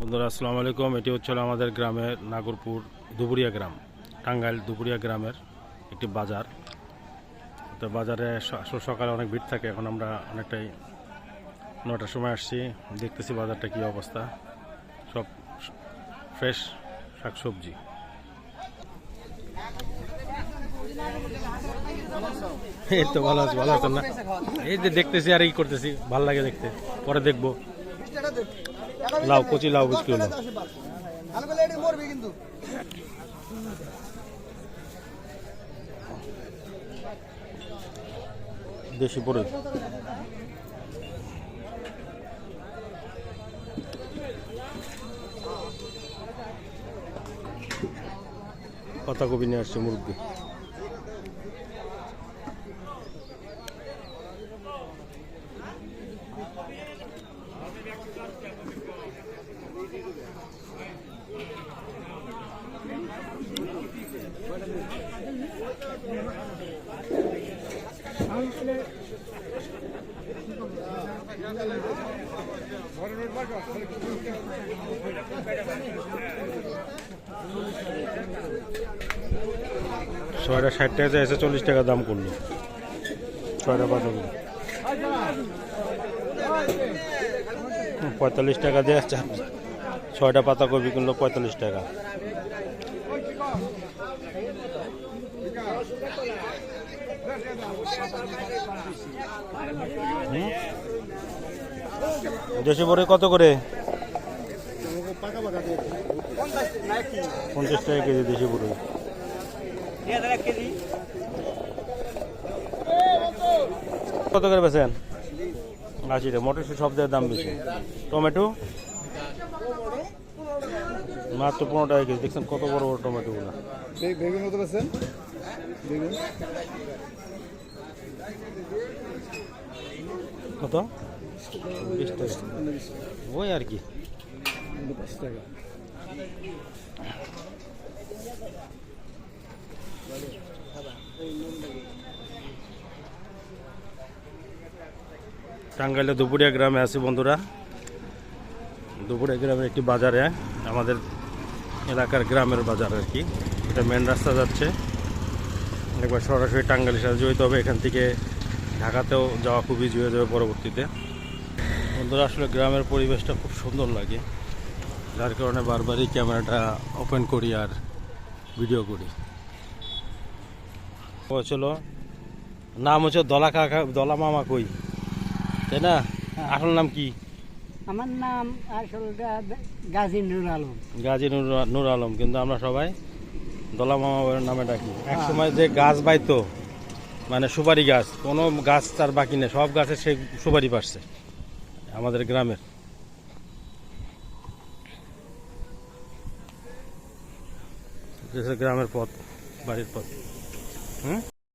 বন্ধুরা, আসসালামু আলাইকুম। এটি হচ্ছে আমাদের গ্রামের নাগরপুর দুপুরিয়া গ্রাম, টাঙ্গাইল দুপুরিয়া গ্রামের একটি বাজার। তো বাজারে সকালে অনেক ভিড় থাকে, এখন আমরা অনেকটাই নটার সময় আসছি, দেখতেছি বাজারটা কি অবস্থা। সব ফ্রেশ শাকসবজি। এই তো ভালো আছে, ভালো আছেন না? এই যে দেখতেছি আর এই করতেছি, ভালো লাগে দেখতে। পরে দেখব। লাউ কচি লাউ বিক্রি হলো। দেশি পরে। পাতাকপি নিয়ে আসছে মুরব্বী। ছয়টা ষাট টাকা চাইছে চল্লিশ টাকা দাম করল। ছয়টা হুম, পঁয়তাল্লিশ টাকা দিয়ে চার ছয়টা পাতাকপি কিনলো পঁয়তাল্লিশ টাকা? দেশি বড়ি কত করে? পঞ্চাশ টাকা কেজি দেশি বড়ি। কত করে বেছেন আশি টাকা। মটরশুটি সব জায়গায় দাম বেশি। টমেটো? মাত্র পনেরো টাকা কেজি দেখছেন কত বড় বড় টমেটোগুলো বেগুন কত পেয়েছেন বেগুন কত বিশ টাকা ওই আর কি পাঁচ টাকা টাঙ্গাইলে দুপুরিয়া গ্রামে আছি বন্ধুরা দুপুরিয়া গ্রামের একটি বাজারে আমাদের এলাকার গ্রামের বাজার আর কি। এটা মেন রাস্তা যাচ্ছে। একবার সরাসরি টাঙ্গাইলের সাথে জড়িত হবে এখান থেকে ঢাকাতেও যাওয়া খুবই জুয়ে যাবে পরবর্তীতে। বন্ধুরা আসলে গ্রামের পরিবেশটা খুব সুন্দর লাগে। যার কারণে বারবারই ক্যামেরাটা ওপেন করি আর ভিডিও করি। হচ্ছিল নাম হচ্ছে দলা কাকা দলা মামা কই? তাই না? আসল নাম কি? আমার নাম আসলটা গাজী নুর আলম। গাজী নুর নূর আলম কিন্তু আমরা সবাই দলা মামা নামে ডাকি। এক সময় যে গাছ বাইতো মানে সুপারি গাছ কোনো গাছ তার বাকি নেই সব গাছে সেই সুপারি পারছে আমাদের গ্রামের। গ্রামের পথ বাড়ির পথ। হুম?